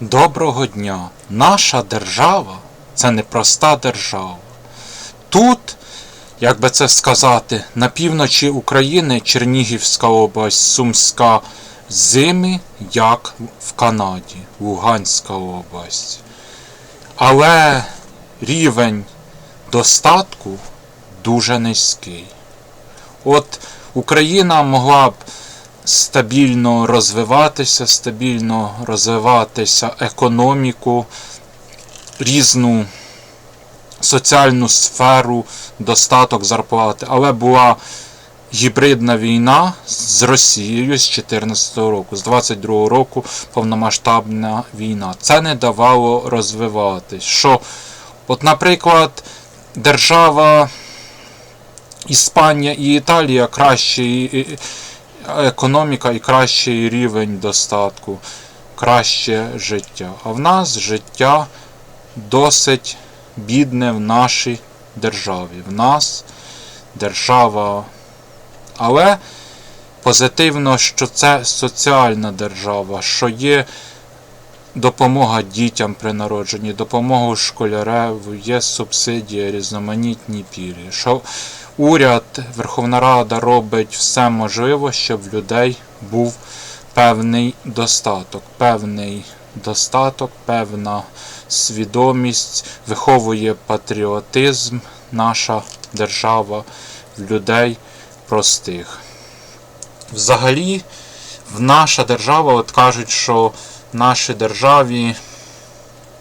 Доброго дня! Наша держава це не проста держава. Тут, як би це сказати, на півночі України Чернігівська область, Сумська зими, як в Канаді, Луганська область. Але рівень достатку дуже низький. От Україна могла б стабільно розвиватися, стабільно розвиватися економіку, різну соціальну сферу, достаток зарплати, але була гібридна війна з Росією з 2014 року, з 22 року повномасштабна війна. Це не давало розвиватись. Що, от, наприклад, держава Іспанія і Італія краще економіка і кращий рівень достатку, краще життя. А в нас життя досить бідне в нашій державі. В нас держава. Але позитивно, що це соціальна держава, що є допомога дітям при народженні, допомога школярев, є субсидії, різноманітні. Що уряд, Верховна Рада робить все можливе, щоб в людей був певний достаток, певний достаток, певна свідомість, виховує патріотизм, наша держава в людей простих. Взагалі, в наша держава, от кажуть, що в нашій державі,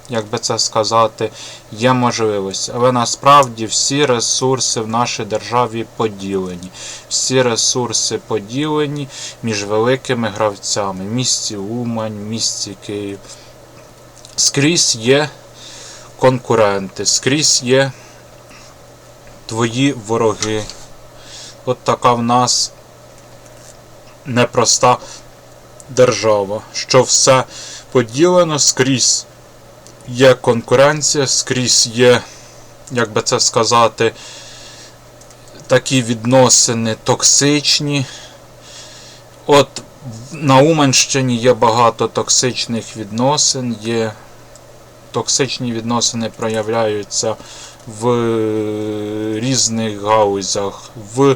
як би це сказати, є можливості. Але насправді всі ресурси в нашій державі поділені. Всі ресурси поділені між великими гравцями. Місті Умань, місті Київ. Скрізь є конкуренти, скрізь є твої вороги. От така в нас непроста держава, що все поділено скрізь є конкуренція, скрізь є, як би це сказати, такі відносини токсичні. От на Уманщині є багато токсичних відносин, є токсичні відносини проявляються в різних гаузях, в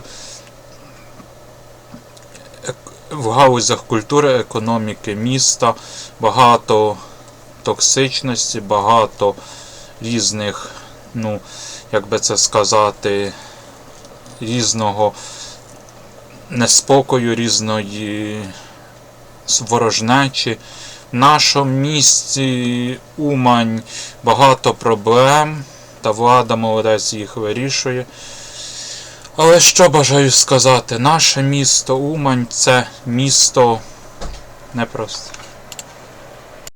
в галузях культури, економіки міста, багато токсичності, багато різних, ну, як би це сказати, різного неспокою, різної ворожнечі. В нашому місті Умань багато проблем, та влада молодець їх вирішує. Але що бажаю сказати, наше місто Умань це місто непросте.